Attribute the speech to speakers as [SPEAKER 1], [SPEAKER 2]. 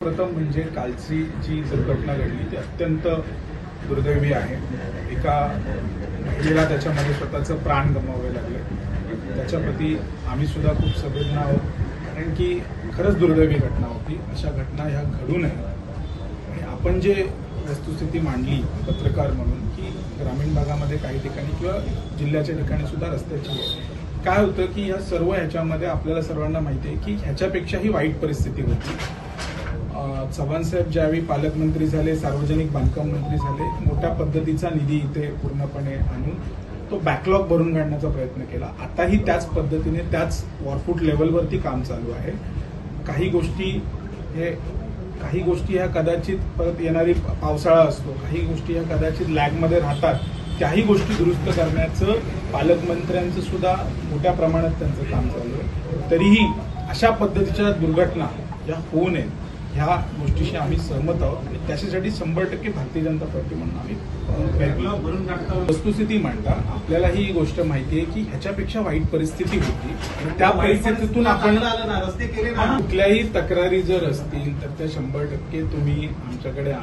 [SPEAKER 1] प्रथम म्हणजे कालची जी दुर्घटना घडली ती अत्यंत दुर्दैवी आहे. एका महिलेला त्याच्यामध्ये स्वतःचं प्राण गमावे लागले. त्याच्याप्रती आम्ही सुद्धा खूप संवेदना आहोत. कारण की खरंच दुर्दैवी घटना होती. अशा घटना ह्या घडू नये. आणि आपण जे वस्तुस्थिती मांडली पत्रकार म्हणून की ग्रामीण भागामध्ये काही ठिकाणी किंवा जिल्ह्याच्या ठिकाणी सुद्धा रस्त्याची काय होतं की या सर्व ह्याच्यामध्ये आपल्याला सर्वांना माहिती आहे की ह्याच्यापेक्षाही वाईट परिस्थिती होती. चव्हाणसाहेब ज्यावेळी पालकमंत्री झाले सार्वजनिक बांधकाम मंत्री झाले मोठ्या पद्धतीचा निधी इथे पूर्णपणे आणून तो बॅकलॉग भरून काढण्याचा प्रयत्न केला. आताही त्याच पद्धतीने त्याच वॉरफूट लेवलवरती काम चालू आहे. काही गोष्टी हे काही गोष्टी ह्या कदाचित परत येणारी पावसाळा असतो काही गोष्टी ह्या कदाचित लॅगमध्ये राहतात. त्याही गोष्टी दुरुस्त करण्याचं पालकमंत्र्यांचं सुद्धा मोठ्या प्रमाणात त्यांचं काम चालू आहे. तरीही अशा पद्धतीच्या दुर्घटना या होऊ नयेत ह्या गोष्टीशी आम्ही सहमत आहोत आणि त्याच्यासाठी शंभर टक्के भारतीय जनता पार्टी म्हणून आम्ही. वस्तुस्थिती मांडता. आपल्याला ही गोष्ट माहिती आहे की ह्याच्यापेक्षा वाईट परिस्थिती होती. त्या परिस्थितीतून आपण
[SPEAKER 2] आलं ना रस्ते केले ना.
[SPEAKER 1] कुठल्याही तक्रारी जर असतील तर त्या शंभर टक्के तुम्ही आमच्याकडे